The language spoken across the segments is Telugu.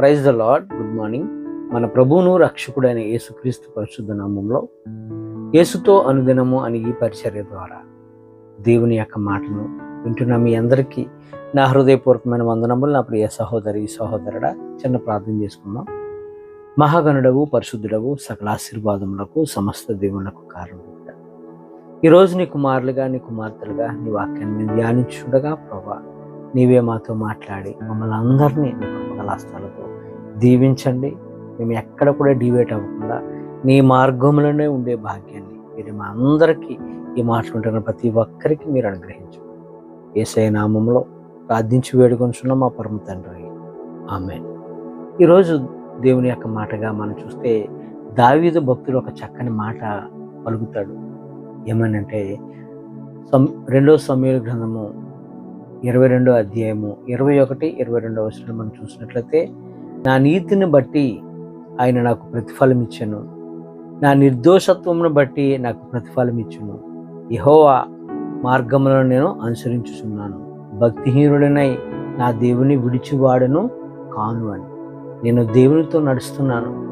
Praise the Lord good morning. మన ప్రభువును రక్షకుడైన యేసుక్రీస్తు పరిశుద్ధ నామంలో యేసుతో అనుదినము అని ఈ పరిచర్య ద్వారా దేవుని యొక్క మాటను వింటున్న మీ అందరికీ నా హృదయపూర్వకమైన వందనములు. నా ప్రియ సహోదరి సహోదరుడా చిన్న ప్రార్థన చేసుకుందాం. మహాగణుడవు పరిశుద్ధుడవు సకల ఆశీర్వాదములకు సమస్త దేవునకు కారణం. ఈరోజు నీ కుమారులుగా నీ కుమార్తెలుగా నీ వాక్యాన్ని మేము ధ్యానించుండగా ప్రభా నీవే మాతో మాట్లాడి మమ్మల్ని అందరినీ నీ కృపగలాస్తాలతో దీవించండి. మేము ఎక్కడ కూడా డివేట్ అవ్వకుండా నీ మార్గంలోనే ఉండే భాగ్యాన్ని మీరు మా అందరికీ ఈ మాట్లాడుతున్న ప్రతి ఒక్కరికి మీరు అనుగ్రహించు ఏసఐ నామంలో ప్రార్థించి వేడుకొంచున్న మా పరమ తండ్రి ఆమె ఈరోజు దేవుని యొక్క మాటగా మనం చూస్తే దావీదు భక్తుడు ఒక చక్కని మాట పలుకుతాడు. ఏమనంటే సం రెండో సమయాల గ్రంథము ఇరవై రెండో అధ్యాయము ఇరవై ఒకటి ఇరవై రెండో వచనం మనం చూసినట్లయితే నా నీతిని బట్టి ఆయన నాకు ప్రతిఫలం ఇచ్చాను నా నిర్దోషత్వమును బట్టి నాకు ప్రతిఫలం ఇచ్చును యహోవా మార్గంలో నేను అనుసరించుచున్నాను. భక్తిహీనుడనై నా దేవుని విడిచివాడను కాను అని నేను దేవునితో నడుస్తున్నాను.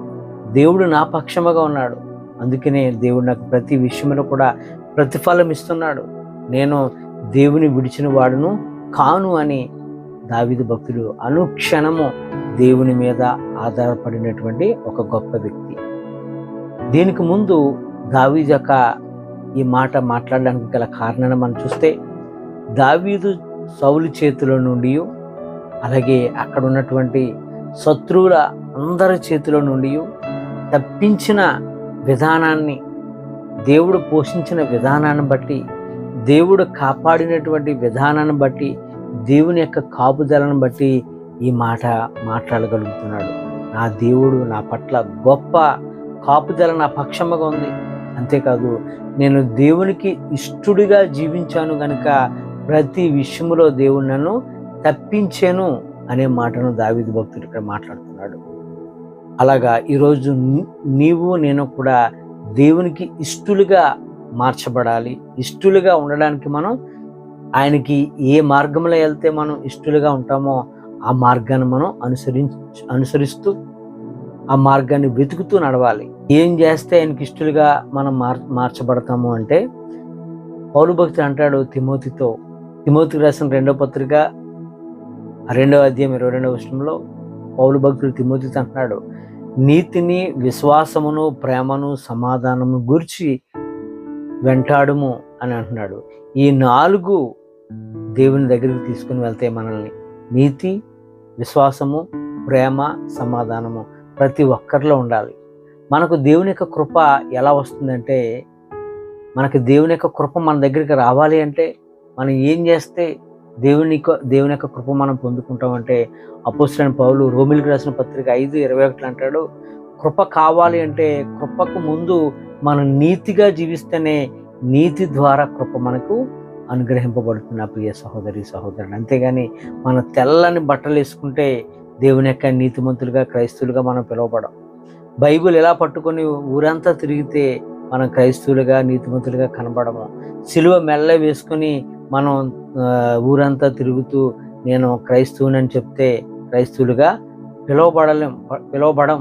దేవుడు నా పక్షముగా ఉన్నాడు. అందుకనే దేవుడు నాకు ప్రతి విషయంలో కూడా ప్రతిఫలం ఇస్తున్నాడు నేను దేవుని విడిచిన వాడును కాను అని దావిదు భక్తుడు అనుక్షణము దేవుని మీద ఆధారపడినటువంటి ఒక గొప్ప వ్యక్తి. దీనికి ముందు దావీదు యొక్క ఈ మాట మాట్లాడడానికి గల కారణాన్ని మనం చూస్తే దావీదు సౌలు చేతిలో నుండి అలాగే అక్కడ ఉన్నటువంటి శత్రువుల అందరి చేతిలో నుండి తప్పించిన విధానాన్ని దేవుడు పోషించిన విధానాన్ని బట్టి దేవుడు కాపాడినటువంటి విధానాన్ని బట్టి దేవుని యొక్క కాపుదలను బట్టి ఈ మాట మాట్లాడగలుగుతున్నాడు. నా దేవుడు నా పట్ల గొప్ప కాపుదల నా పక్షముగా ఉంది. అంతేకాదు నేను దేవునికి ఇష్టడిగా జీవించాను గనుక ప్రతి విషయంలో దేవుడు నన్ను తప్పించాను అనే మాటను దావిది భక్తుడు ఇక్కడ మాట్లాడుతున్నాడు. అలాగా ఈరోజు నీవు నేను కూడా దేవునికి ఇష్టలుగా మార్చబడాలి. ఇష్టలుగా ఉండడానికి మనం ఆయనకి ఏ మార్గంలో వెళ్తే మనం ఇష్టలుగా ఉంటామో ఆ మార్గాన్ని మనం అనుసరి అనుసరిస్తూ ఆ మార్గాన్ని వెతుకుతూ నడవాలి. ఏం చేస్తే ఆయనకి ఇష్టలుగా మనం మార్ మార్చబడతాము అంటే పౌరు భక్తుడు అంటాడు తిమోతితో. తిమోతికి రాసిన రెండో పత్రిక రెండవ అధ్యాయం ఇరవై రెండవ విషయంలో పౌలు భక్తుడు తిమోతితో అంటున్నాడు నీతిని విశ్వాసమును ప్రేమను సమాధానము గురించి వెంటాడుము అని అంటున్నాడు. ఈ నాలుగు దేవుని దగ్గరికి తీసుకుని వెళ్తే మనల్ని. నీతి విశ్వాసము ప్రేమ సమాధానము ప్రతి ఒక్కరిలో ఉండాలి. మనకు దేవుని యొక్క కృప ఎలా వస్తుందంటే మనకి దేవుని యొక్క కృప మన దగ్గరికి రావాలి అంటే మనం ఏం చేస్తే దేవుని దేవుని యొక్క కృప మనం పొందుకుంటామంటే అపోస్తులైన పౌలు రోమిలికి రాసిన పత్రిక ఐదు ఇరవై ఒకటి అంటాడు కృప కావాలి అంటే కృపకు ముందు మనం నీతిగా జీవిస్తేనే నీతి ద్వారా కృప మనకు అనుగ్రహింపబడుతున్న ప్రియ సహోదరి సహోదరుడు అంతేగాని మన తెల్లని బట్టలు వేసుకుంటే దేవుని యొక్క నీతిమంతులుగా క్రైస్తువులుగా మనం పిలువబడం. బైబిల్ ఎలా పట్టుకొని ఊరంతా తిరిగితే మనం క్రైస్తువులుగా నీతిమంతులుగా కనబడము. సిలువ మెల్ల వేసుకొని మనం ఊరంతా తిరుగుతూ నేను క్రైస్తవునని చెప్తే క్రైస్తువులుగా పిలువబడలేం పిలువబడం.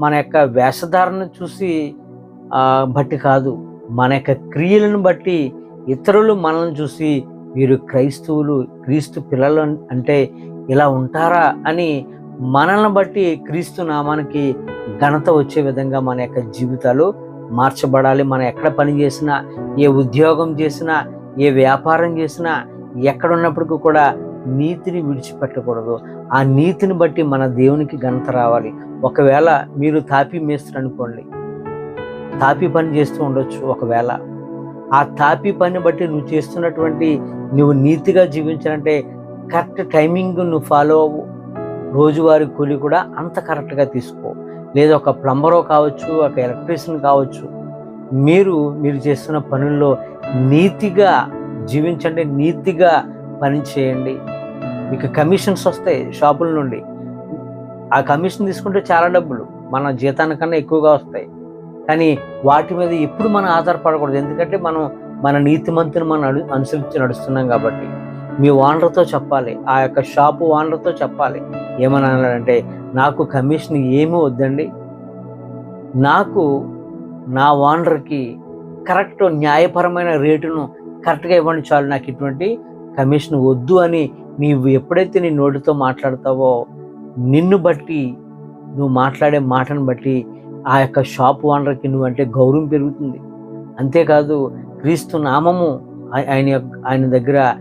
మన యొక్క వేషధారణ చూసి బట్టి కాదు. మన యొక్క క్రియలను బట్టి ఇతరులు మనల్ని చూసి వీరు క్రైస్తవులు క్రీస్తు పిల్లలు అంటే ఇలా ఉంటారా అని మనల్ని బట్టి క్రీస్తు నామానికి ఘనత వచ్చే విధంగా మన యొక్క జీవితాలు మార్చబడాలి. మనం ఎక్కడ పని చేసినా ఏ ఉద్యోగం చేసినా ఏ వ్యాపారం చేసినా ఎక్కడున్నప్పటికీ కూడా నీతిని విడిచిపెట్టకూడదు. ఆ నీతిని బట్టి మన దేవునికి ఘనత రావాలి. ఒకవేళ మీరు తాపి మేస్తారు అనుకోండి. తాపి పని చేస్తూ ఉండొచ్చు ఒకవేళ. ఆ తాపి పని బట్టి నువ్వు చేస్తున్నటువంటి నువ్వు నీతిగా జీవించాలంటే కరెక్ట్ టైమింగ్ నువ్వు ఫాలో అవ్వు. రోజువారి కూలి కూడా అంత కరెక్ట్గా తీసుకో. లేదా ఒక ప్లంబరో కావచ్చు ఒక ఎలక్ట్రీషియన్ కావచ్చు మీరు మీరు చేస్తున్న పనుల్లో నీతిగా జీవించండి నీతిగా పని చేయండి. మీకు కమిషన్స్ వస్తాయి షాపుల నుండి. ఆ కమిషన్ తీసుకుంటే చాలా డబ్బులు. మన జీతానికన్నా ఎక్కువగా వస్తాయి. కానీ వాటి మీద ఎప్పుడు మనం ఆధారపడకూడదు. ఎందుకంటే మనం మన నీతిమంతుని మనం అనుసరించి నడుస్తున్నాం కాబట్టి. మీ ఓనర్తో చెప్పాలి. ఆ యొక్క షాపు ఓనర్తో చెప్పాలి. ఏమని అన్నాడంటే నాకు కమిషన్ ఏమీ వద్దండి. నాకు నా ఓనర్కి కరెక్ట్ న్యాయపరమైన రేటును కరెక్ట్గా ఇవ్వండి చాలు. నాకు ఇటువంటి కమిషన్ వద్దు అని నీవు ఎప్పుడైతే నీ నోటితో మాట్లాడతావో నిన్ను బట్టి నువ్వు మాట్లాడే మాటను బట్టి ఆ యొక్క షాప్ ఓనర్కి నువ్వంటే గౌరవం పెరుగుతుంది. అంతేకాదు క్రీస్తు నామము ఆయన యొక్క- ఆయన దగ్గర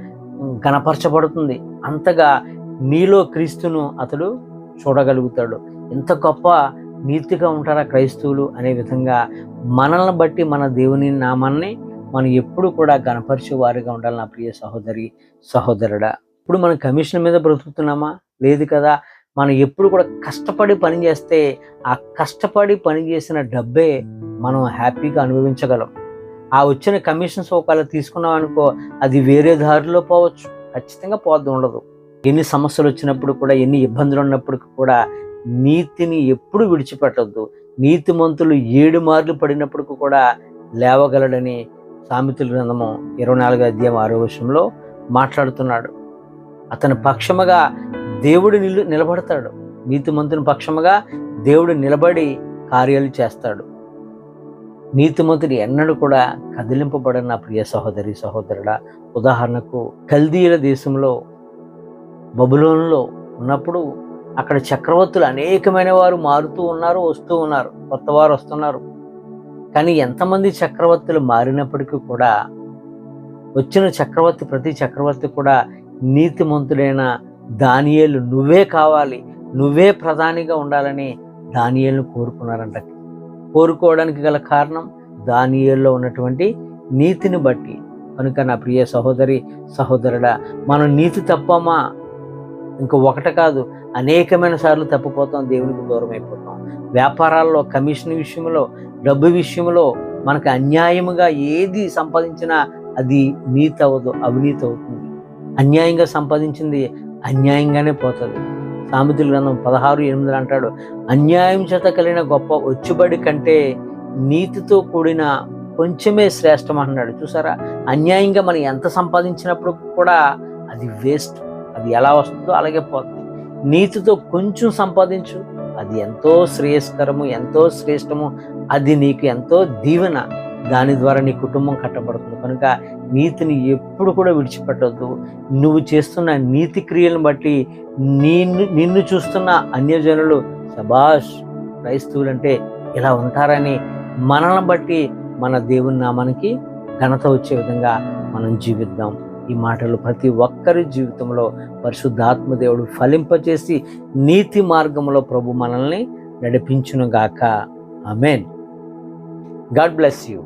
గణపరచబడుతుంది. అంతగా నీలో క్రీస్తును అతడు చూడగలుగుతాడు. ఎంత గొప్ప నీతిగా ఉంటారా క్రైస్తవులు అనే విధంగా మనల్ని బట్టి మన దేవుని నామాన్ని మనం ఎప్పుడు కూడా గణపరిచే వారిగా ఉండాలి నా ప్రియ సహోదరి సహోదరుడా. ఇప్పుడు మనం కమిషన్ మీద బ్రతుకుతున్నామా? లేదు కదా. మనం ఎప్పుడు కూడా కష్టపడి పని చేస్తే ఆ కష్టపడి పని చేసిన డబ్బే మనం హ్యాపీగా అనుభవించగలం. ఆ వచ్చిన కమిషన్స్ ఒకవేళ తీసుకున్నాం అనుకో అది వేరే దారిలో పోవచ్చు. ఖచ్చితంగా పోద్ది ఉండదు. ఎన్ని సమస్యలు వచ్చినప్పుడు కూడా ఎన్ని ఇబ్బందులు ఉన్నప్పుడు కూడా నీతిని ఎప్పుడు విడిచిపెట్టద్దు. నీతిమంతులు ఏడు మార్లు పడినప్పుడు కూడా లేవగలడని సామెతల గ్రంథము ఇరవై నాలుగో అధ్యాయం ఆరో విషయంలో మాట్లాడుతున్నాడు. అతని పక్షముగా దేవుడు నిలు నిలబడతాడు. నీతిమంతుని పక్షముగా దేవుడు నిలబడి కార్యాలు చేస్తాడు. నీతిమంతుడు ఎన్నడూ కూడా కదిలింపబడిన నా ప్రియ సహోదరి సహోదరుడా ఉదాహరణకు కల్దీయుల దేశంలో బబులోన్లో ఉన్నప్పుడు అక్కడ చక్రవర్తులు అనేకమైన వారు మారుతూ ఉన్నారు వస్తూ ఉన్నారు కొత్త వారు వస్తున్నారు. కానీ ఎంతమంది చక్రవర్తులు మారినప్పటికీ కూడా వచ్చిన చక్రవర్తి ప్రతి చక్రవర్తి కూడా నీతిమంతుడైన దానియేలు నువ్వే కావాలి. నువ్వే ప్రధానిగా ఉండాలని దానియేలును కోరుకున్నారంట. కోరుకోవడానికి గల కారణం దానియేల్లో ఉన్నటువంటి నీతిని బట్టి. కనుక నా ప్రియ సహోదరి సహోదరుడా మనం నీతి తప్పమా? ఇంక ఒకట కాదు అనేకమైన సార్లు తప్పిపోతాం దేవునికి దూరం అయిపోతాం వ్యాపారాల్లో కమిషన్ విషయంలో డబ్బు విషయంలో మనకు అన్యాయముగా ఏది సంపాదించినా అది నీతి అవ్వదు అవినీతి అవుతుంది. అన్యాయంగా సంపాదించింది అన్యాయంగానే పోతుంది. సామెతల గ్రంథం పదహారు ఎనిమిది అంటాడు అన్యాయం చేత కలిగిన గొప్ప వచ్చుబడి కంటే నీతితో కూడిన కొంచెమే శ్రేష్టం అంటున్నాడు. చూసారా? అన్యాయంగా మనం ఎంత సంపాదించినప్పుడు కూడా అది వేస్ట్. అది ఎలా వస్తుందో అలాగే పోతుంది. నీతితో కొంచెం సంపాదించు. అది ఎంతో శ్రేయస్కరము ఎంతో శ్రేష్టము. అది నీకు ఎంతో దీవెన. దాని ద్వారా నీ కుటుంబం కట్టబడుతుంది. కనుక నీతిని ఎప్పుడు కూడా విడిచిపెట్టద్దు. నువ్వు చేస్తున్న నీతి క్రియలను బట్టి నిన్ను నిన్ను చూస్తున్న అన్యజనులు సబాష్ క్రైస్తవులు అంటే ఇలా ఉంటారని మనల్ని బట్టి మన దేవుని నామానికి ఘనత వచ్చే విధంగా మనం జీవిద్దాం. ఈ మాటలు ప్రతి ఒక్కరి జీవితంలో పరిశుద్ధాత్మ దేవుడు ఫలింపచేసి నీతి మార్గంలో ప్రభు మనల్ని నడిపించునుగాక. Amen God bless you.